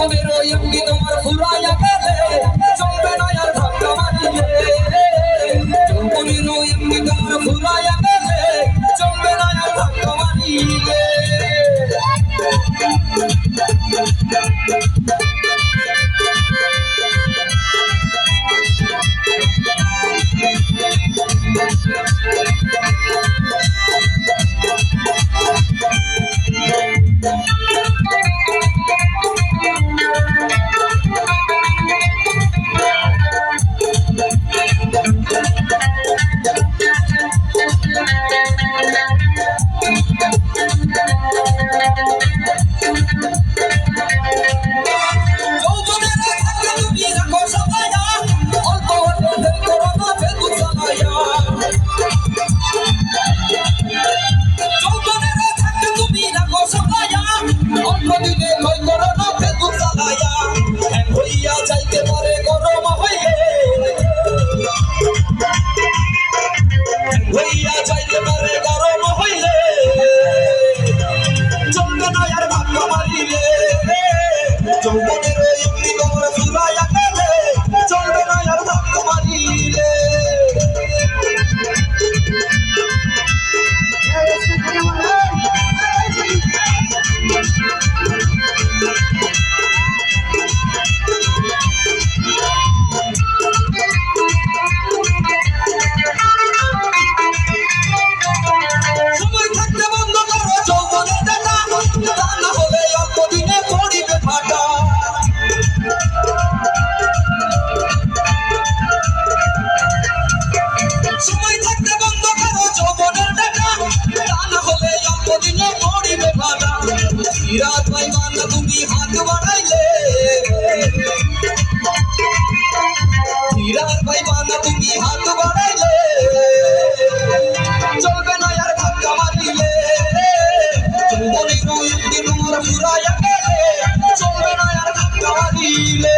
তোমারও এমনি তোমার ফুরাইয়া গেলে চলবে না আর ধাক্কা মারিলে তোমারও এমনি তোমার ফুরাইয়া গেলে Música You. বিরাট পাইবান তুমি হাত বাড়াইলে বিরাট পাইবান তুমি হাত বাড়াইলে চলবে না আর ধাক্কা মারিলে চলবে না আর ধাক্কা মারিলে।